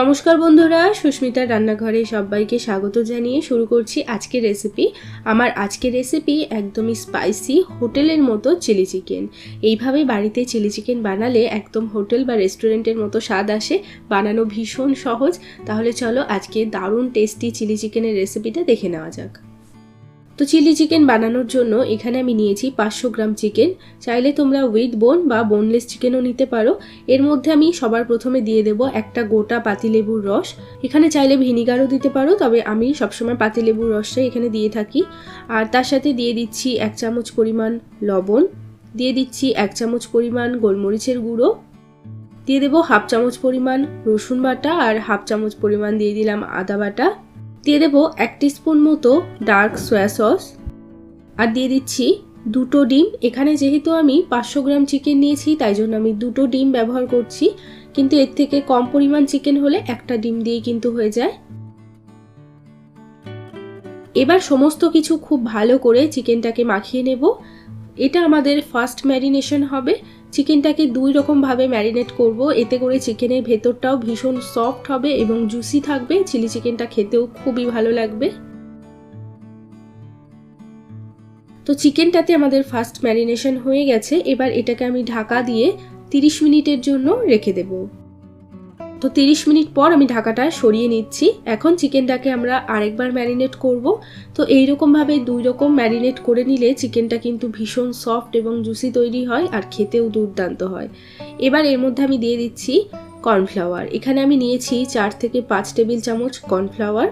নমস্কার বন্ধুরা, সুস্মিতার রান্নাঘরে সবাইকে স্বাগত জানিয়ে শুরু করছি আজকের রেসিপি আমার আজকের রেসিপি একদমই স্পাইসি হোটেলের মতো চিলি চিকেন এইভাবে বাড়িতে চিলি চিকেন বানালে একদম হোটেল বা রেস্টুরেন্টের মতো স্বাদ আসে, বানানো ভীষণ সহজ। তাহলে চলো আজকে দারুণ টেস্টি চিলি চিকেনের রেসিপিটা দেখে নেওয়া যাক। তো চিলি চিকেন বানানোর জন্য এখানে আমি নিয়েছি পাঁচশো গ্রাম চিকেন। চাইলে তোমরা উইথ বোন বা বোনলেস চিকেনও নিতে পারো। এর মধ্যে আমি সবার প্রথমে দিয়ে দেব একটা গোটা পাতিলেবুর রস। এখানে চাইলে ভিনিগারও দিতে পারো, তবে আমি সবসময় পাতিলেবুর রসটাই এখানে দিয়ে থাকি। আর তার সাথে দিয়ে দিচ্ছি এক চামচ পরিমাণ লবণ, দিয়ে দিচ্ছি এক চামচ পরিমাণ গোলমরিচের গুঁড়ো, দিয়ে দেবো হাফ চামচ পরিমাণ রসুন বাটা আর হাফ চামচ পরিমাণ দিয়ে দিলাম আদা বাটা। দিয়ে দেবো এক স্পুন মতো ডার্ক সয়া সস আর দিয়ে দিচ্ছি দুটো ডিম। এখানে যেহেতু আমি পাঁচশো গ্রাম চিকেন নিয়েছি, তাই জন্য আমি দুটো ডিম ব্যবহার করছি। কিন্তু এর থেকে কম পরিমাণ চিকেন হলে একটা ডিম দিয়েই কিন্তু হয়ে যায়। এবার সমস্ত কিছু খুব ভালো করে চিকেনটাকে মাখিয়ে নেব। এটা আমাদের ফার্স্ট ম্যারিনেশন হবে। চিকেনটাকে দুই রকমভাবে ম্যারিনেট করব। এতে করে চিকেনের ভেতরটাও ভীষণ সফট হবে এবং জুসি থাকবে। চিলি চিকেনটা খেতেও খুবই ভালো লাগবে। তো চিকেনটাতে আমাদের ফার্স্ট ম্যারিনেশন হয়ে গেছে। এবার এটাকে আমি ঢাকা দিয়ে তিরিশ মিনিটের জন্য রেখে দেবো। তো তিরিশ মিনিট পর আমি ঢাকাটা সরিয়ে নিচ্ছি। এখন চিকেনটাকে আমরা আরেকবার ম্যারিনেট করব। তো এইরকমভাবে দুই রকম ম্যারিনেট করে নিলে চিকেনটা কিন্তু ভীষণ সফট এবং জুসি তৈরি হয় আর খেতেও দুর্দান্ত হয়। এবার এর মধ্যে আমি দিয়ে দিচ্ছি কর্নফ্লাওয়ার। এখানে আমি নিয়েছি চার থেকে পাঁচ টেবিল চামচ কর্নফ্লাওয়ার।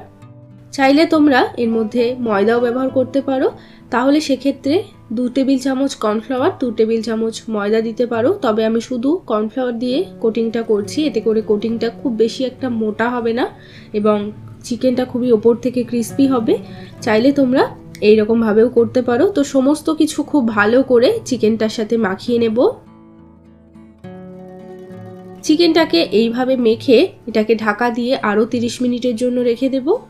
চাইলে তোমরা এর মধ্যে ময়দাও ব্যবহার করতে পারো। তাহলে সেক্ষেত্রে দু টেবিল চামচ কর্নফ্লাওয়ার, দু টেবিল চামচ ময়দা দিতে পারো। তবে আমি শুধু কর্নফ্লাওয়ার দিয়ে কোটিংটা করছি। এতে করে কোটিংটা খুব বেশি একটা মোটা হবে না এবং চিকেনটা খুবই ওপর থেকে ক্রিস্পি হবে। চাইলে তোমরা এই এইরকমভাবেও করতে পারো। তো সমস্ত কিছু খুব ভালো করে চিকেনটার সাথে মাখিয়ে নেব। চিকেনটাকে এইভাবে মেখে এটাকে ঢাকা দিয়ে আরও তিরিশ মিনিটের জন্য রেখে দেবো।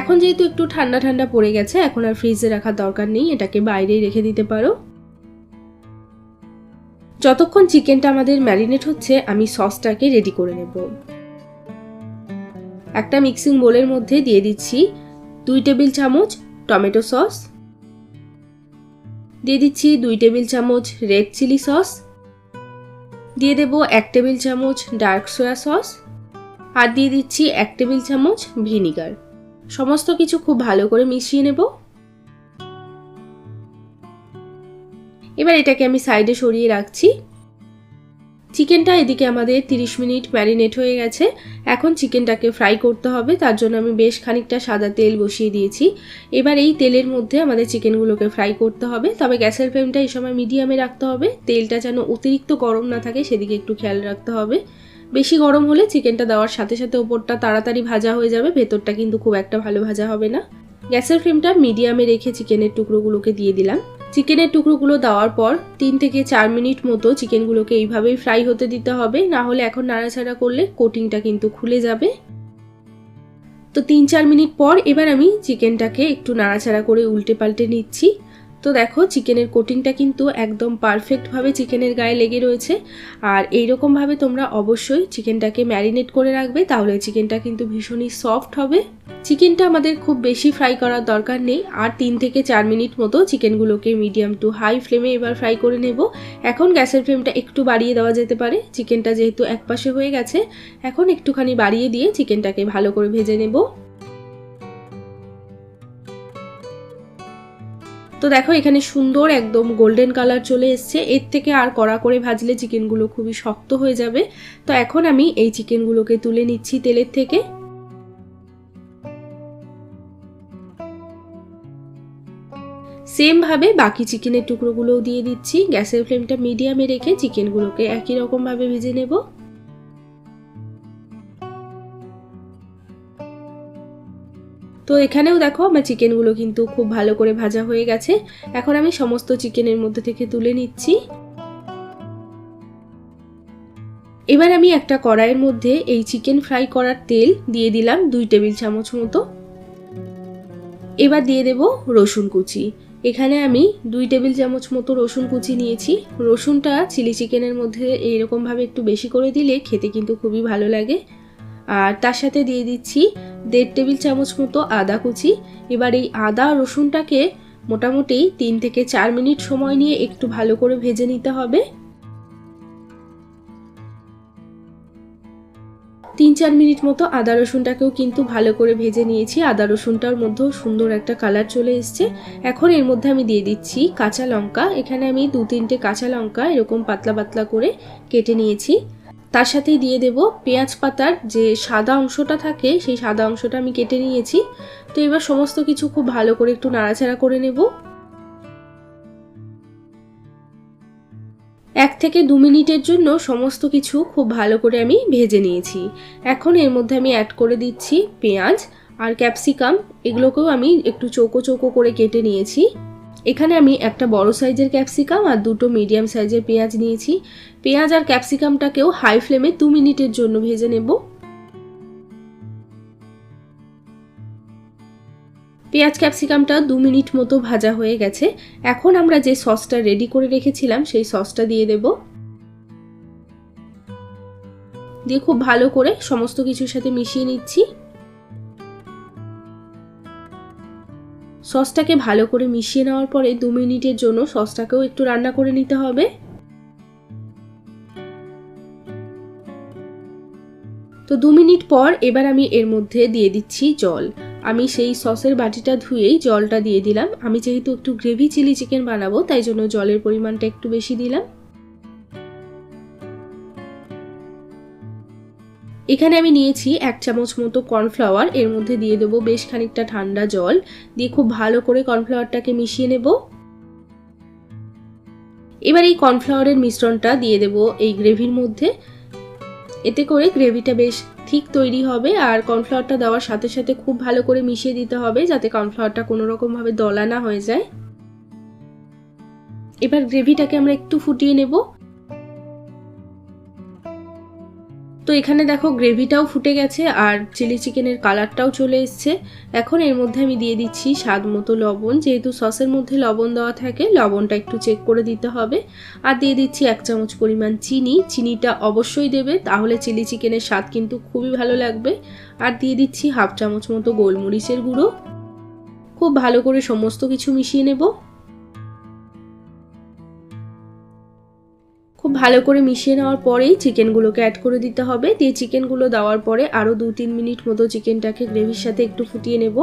এখন যেহেতু একটু ঠান্ডা ঠান্ডা পড়ে গেছে, এখন আর ফ্রিজে রাখার দরকার নেই, এটাকে বাইরেই রেখে দিতে পারো। যতক্ষণ চিকেনটা আমাদের ম্যারিনেট হচ্ছে, আমি সসটাকে রেডি করে নেব। একটা মিক্সিং বোলের মধ্যে দিয়ে দিচ্ছি দুই টেবিল চামচ টমেটো সস, দিয়ে দিচ্ছি দুই টেবিল চামচ রেড চিলি সস, দিয়ে দেব এক টেবিল চামচ ডার্ক সয়া সস, আর দিয়ে দিচ্ছি এক টেবিল চামচ ভিনিগার। সমস্ত কিছু খুব ভালো করে মিশিয়ে নেব। এবার এটাকে আমি সাইডে সরিয়ে রাখছি। চিকেনটা এদিকে আমাদের 30 মিনিট ম্যারিনেট হয়ে গেছে। এখন চিকেনটাকে ফ্রাই করতে হবে, তার জন্য আমি বেশ খানিকটা সাদা তেল বসিয়ে দিয়েছি। এবার এই তেলের মধ্যে আমাদের চিকেনগুলোকে ফ্রাই করতে হবে। তবে গ্যাসের ফ্লেমটা এই সময় মিডিয়ামে রাখতে হবে। তেলটা যেন অতিরিক্ত গরম না থাকে, সেদিকে একটু খেয়াল রাখতে হবে। বেশি গরম হলে চিকেনটা দেওয়ার সাথে সাথে ওপরটা তাড়াতাড়ি ভাজা হয়ে যাবে, ভেতরটা কিন্তু খুব একটা ভালো ভাজা হবে না। গ্যাসের ফ্লেমটা মিডিয়ামে রেখে চিকেনের টুকরোগুলোকে দিয়ে দিলাম। চিকেনের টুকরোগুলো দেওয়ার পর তিন থেকে চার মিনিট মতো চিকেনগুলোকে এইভাবেই ফ্রাই হতে দিতে হবে, না হলে এখন নাড়াচাড়া করলে কোটিংটা কিন্তু খুলে যাবে। তো তিন চার মিনিট পর এবার আমি চিকেনটাকে একটু নাড়াচাড়া করে উল্টে পাল্টে নিচ্ছি। তো দেখো, চিকেনের কোটিংটা কিন্তু একদম পারফেক্টভাবে চিকেনের গায়ে লেগে রয়েছে। আর এইরকমভাবে তোমরা অবশ্যই চিকেনটাকে ম্যারিনেট করে রাখবে, তাহলে চিকেনটা কিন্তু ভীষণই সফট হবে। চিকেনটা আমাদের খুব বেশি ফ্রাই করার দরকার নেই, আর তিন থেকে চার মিনিট মতো চিকেনগুলোকে মিডিয়াম টু হাই ফ্লেমে এবার ফ্রাই করে নেব। এখন গ্যাসের ফ্লেমটা একটু বাড়িয়ে দেওয়া যেতে পারে, চিকেনটা যেহেতু একপাশে হয়ে গেছে, এখন একটুখানি বাড়িয়ে দিয়ে চিকেনটাকে ভালো করে ভেজে নেব। তো দেখো, এখানে সুন্দর একদম গোল্ডেন কালার চলে এসছে। এর থেকে আর কড়া করে ভাজলে চিকেনগুলো খুবই শক্ত হয়ে যাবে। তো এখন আমি এই চিকেনগুলোকে তুলে নিচ্ছি তেলের থেকে। সেমভাবে বাকি চিকেনের টুকরোগুলোও দিয়ে দিচ্ছি। গ্যাসের ফ্লেমটা মিডিয়ামে রেখে চিকেনগুলোকে একই রকমভাবে ভেজে নেব। তো এখানেও দেখো আমার চিকেনগুলো কিন্তু খুব ভালো করে ভাজা হয়ে গেছে। এখন আমি সমস্ত চিকেনের মধ্যে থেকে তুলে নিচ্ছি। এবার আমি একটা কড়াইয়ের মধ্যে এই চিকেন ফ্রাই করার তেল দিয়ে দিলাম দুই টেবিল চামচ মতো। এবার দিয়ে দেব রসুন কুচি। এখানে আমি দুই টেবিল চামচ মতো রসুন কুচি নিয়েছি। রসুনটা চিলি চিকেনের মধ্যে এইরকমভাবে একটু বেশি করে দিলে খেতে কিন্তু খুবই ভালো লাগে। আর তার সাথে দিয়ে দিচ্ছি দেড় টেবিল চামচ মতো আদা কুচি। এবার এই আদা রসুনটাকে মোটামুটি তিন থেকে চার মিনিট সময় নিয়ে একটু ভালো করে ভেজে নিতে হবে। তিন চার মিনিট মতো আদা রসুনটাকেও কিন্তু ভালো করে ভেজে নিয়েছি। আদা রসুনটার মধ্যেও সুন্দর একটা কালার চলে এসছে। এখন এর মধ্যে আমি দিয়ে দিচ্ছি কাঁচা লঙ্কা। এখানে আমি দু তিনটে কাঁচা লঙ্কা এরকম পাতলা পাতলা করে কেটে নিয়েছি। তার সাথেই দিয়ে দেব পেঁয়াজ পাতার যে সাদা অংশটা থাকে, সেই সাদা অংশটা আমি কেটে নিয়েছি। তো এবার সমস্ত কিছু খুব ভালো করে একটু নাড়াচাড়া করে নেব। এক থেকে দু মিনিটের জন্য সমস্ত কিছু খুব ভালো করে আমি ভেজে নিয়েছি। এখন এর মধ্যে আমি অ্যাড করে দিচ্ছি পেঁয়াজ আর ক্যাপসিকাম এগুলোকেও আমি একটু চৌকো চৌকো করে কেটে নিয়েছি। এখানে আমি একটা বড় সাইজের ক্যাপসিকাম আর দুটো মিডিয়াম সাইজের পেঁয়াজ নিয়েছি। পেঁয়াজ আর ক্যাপসিকামটাকেও হাই ফ্লেমে দু মিনিটের জন্য ভেজে নেব। পেঁয়াজ ক্যাপসিকামটা দু মিনিট মতো ভাজা হয়ে গেছে। এখন আমরা যে সসটা রেডি করে রেখেছিলাম, সেই সসটা দিয়ে দেব। দিয়ে খুব ভালো করে সমস্ত কিছুর সাথে মিশিয়ে নিচ্ছি। সসটাকে ভালো করে মিশিয়ে নেওয়ার পরে দু মিনিটের জন্য সসটাকেও একটু রান্না করে নিতে হবে। তো দু মিনিট পর এবার আমি এর মধ্যে দিয়ে দিচ্ছি জল। আমি সেই সসের বাটিটা ধুয়েই জলটা দিয়ে দিলাম। আমি যেহেতু একটু গ্রেভি চিলি চিকেন বানাবো, তাই জন্য জলের পরিমাণটা একটু বেশি দিলাম। এখানে আমি নিয়েছি এক চামচ মতো কর্নফ্লাওয়ার। এর মধ্যে দিয়ে দেবো বেশ খানিকটা ঠান্ডা জল। দিয়ে খুব ভালো করে কর্নফ্লাওয়ারটাকে মিশিয়ে নেব। এবার এই কর্নফ্লাওয়ারের মিশ্রণটা দিয়ে দেব এই গ্রেভির মধ্যে। এতে করে গ্রেভিটা বেশ ঠিক তৈরি হবে আর কর্নফ্লাওয়ারটা দেওয়ার সাথে সাথে খুব ভালো করে মিশিয়ে দিতে হবে যাতে কর্নফ্লাওয়ারটা কোনো রকমভাবে দলা না হয়ে যায়। এবার গ্রেভিটাকে আমরা একটু ফুটিয়ে নেব। এখানে দেখো গ্রেভিটাও ফুটে গেছে আর চিলি চিকেনের কালারটাও চলে এসছে। এখন এর মধ্যে আমি দিয়ে দিচ্ছি স্বাদ মতো লবণ। যেহেতু সসের মধ্যে লবণ দেওয়া থাকে, লবণটা একটু চেক করে দিতে হবে। আর দিয়ে দিচ্ছি এক চামচ পরিমাণ চিনি। চিনিটা অবশ্যই দেবে, তাহলে চিলি চিকেনের স্বাদ কিন্তু খুবই ভালো লাগবে। আর দিয়ে দিচ্ছি হাফ চামচ মতো গোলমরিচের গুঁড়ো। খুব ভালো করে সমস্ত কিছু মিশিয়ে নেব। ভালো করে মিশিয়ে নেওয়ার পরেই চিকেনগুলোকে অ্যাড করে দিতে হবে। দিয়ে চিকেনগুলো দেওয়ার পরে আরও দু তিন মিনিট মতো চিকেনটাকে গ্রেভির সাথে একটু ফুটিয়ে নেব।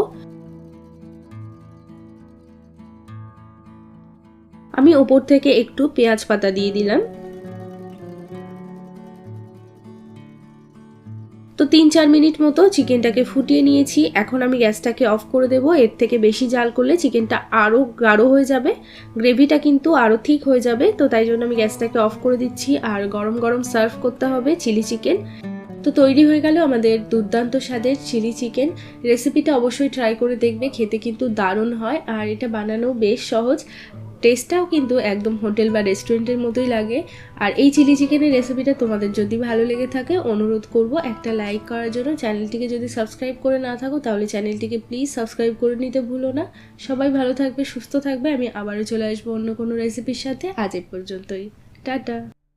আমি ওপর থেকে একটু পেঁয়াজ পাতা দিয়ে দিলাম। তো তিন চার মিনিট মতো চিকেনটাকে ফুটিয়ে নিয়েছি। এখন আমি গ্যাসটাকে অফ করে দেব। এর থেকে বেশি জাল করলে চিকেনটা আরও গাঢ় হয়ে যাবে। গ্রেভিটা কিন্তু আরও ঠিক হয়ে যাবে। তো তাই জন্য আমি গ্যাসটাকে অফ করে দিচ্ছি। আর গরম গরম সার্ভ করতে হবে চিলি চিকেন। তো তৈরি হয়ে গেল আমাদের দুর্দান্ত স্বাদের চিলি চিকেন। রেসিপিটা অবশ্যই ট্রাই করে দেখবে। খেতে কিন্তু দারুণ হয়। আর এটা বানানো বেশ সহজ। টেস্টটাও কিন্তু একদম হোটেল বা রেস্টুরেন্টের মতোই লাগে। আর এই চিলি চিকেনের রেসিপিটা তোমাদের যদি ভালো লেগে থাকে, অনুরোধ করব একটা লাইক করার জন্য। চ্যানেলটিকে যদি সাবস্ক্রাইব করে না থাকো, তাহলে চ্যানেলটিকে প্লিজ সাবস্ক্রাইব করে নিতে ভুলো না। সবাই ভালো থাকবে, সুস্থ থাকবে। আমি আবারও চলে আসব অন্য কোনো রেসিপির সাথে। আজ এ পর্যন্তই। টাটা।